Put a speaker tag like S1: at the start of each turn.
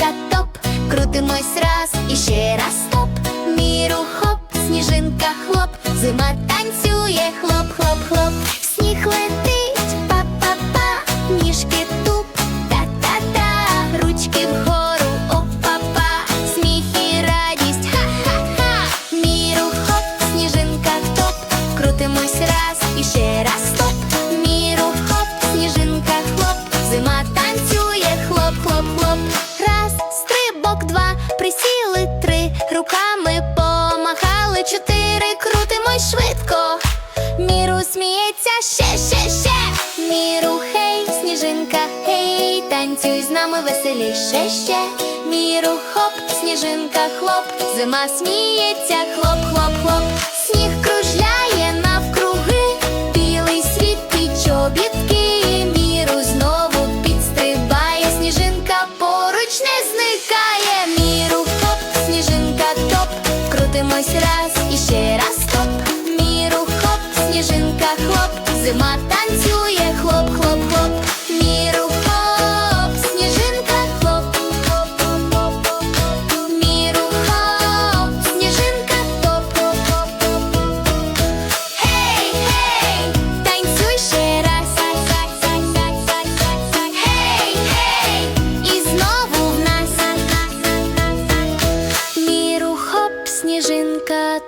S1: сніжинка топ, крутимось раз і ще раз стоп. Міру хоп, сніжинка хлоп, зима танцює, хлоп, присіли три, руками помахали чотири, крутимось швидко. Міру сміється ще, ще, ще. Міру, хей, сніжинка, гей, танцюй з нами веселіше ще. Міру, хоп, сніжинка, хлоп, зима сміється, хлоп, хлоп, Ось раз і ще раз стоп, міру хоп, сніжинка хлоп, зима танцює хлоп, хлоп, хлоп. сніжинка.